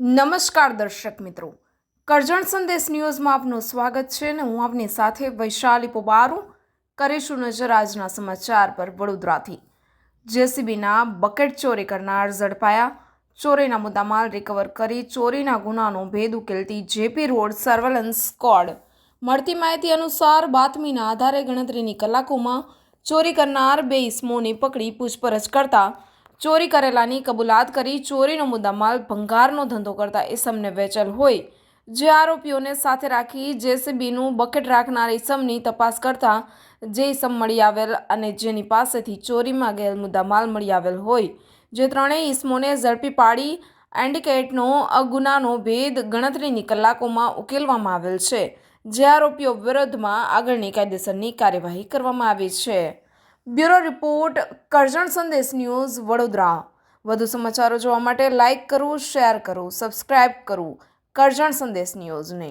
નમસ્કાર દર્શક મિત્રો. કરજણ સંદેશ ન્યૂઝમાં આપનું સ્વાગત છે ને હું આપની સાથે વૈશાલી પોબારું. કરીશું નજર આજના સમાચાર પર વડોદરાથી. જેસીબીના બકેટ ચોરી કરનાર ઝડપાયા. ચોરીના મુદ્દામાલ રિકવર કરી ચોરીના ગુનાનો ભેદ ઉકેલતી જેપી રોડ સર્વેલન્સ સ્કોડ મળતી માહિતી અનુસાર બાતમીના આધારે ગણતરીની કલાકોમાં ચોરી કરનાર બે ઇસમોને પકડી પૂછપરછ કરતા ચોરી કરેલાની કબૂલાત કરી ચોરીનો મુદ્દામાલ ભંગારનો ધંધો કરતા ઇસમને વેચેલ હોય. જે આરોપીઓને સાથે રાખી જેસીબીનું બકેટ રાખનાર ઇસમની તપાસ કરતા જે ઇસમ મળી આવેલ અને જેની પાસેથી ચોરીમાં ગયેલ મુદ્દામાલ મળી આવેલ હોય. જે ત્રણેય ઇસમોને ઝડપી પાડી એન્ડિકેટનો અગુનાનો ગુનાનો ભેદ ગણતરીની કલાકોમાં ઉકેલવામાં આવેલ છે. જે આરોપીઓ વિરુદ્ધમાં આગળની કાયદેસરની કાર્યવાહી કરવામાં આવી છે. બ્યુરો રિપોર્ટ, કરજણ સંદેશ ન્યૂઝ, વડોદરા. વધુ સમાચારો જોવા માટે લાઇક કરવું શેર કરવું સબસ્ક્રાઇબ કરવું કરજણ સંદેશ ન્યૂઝને.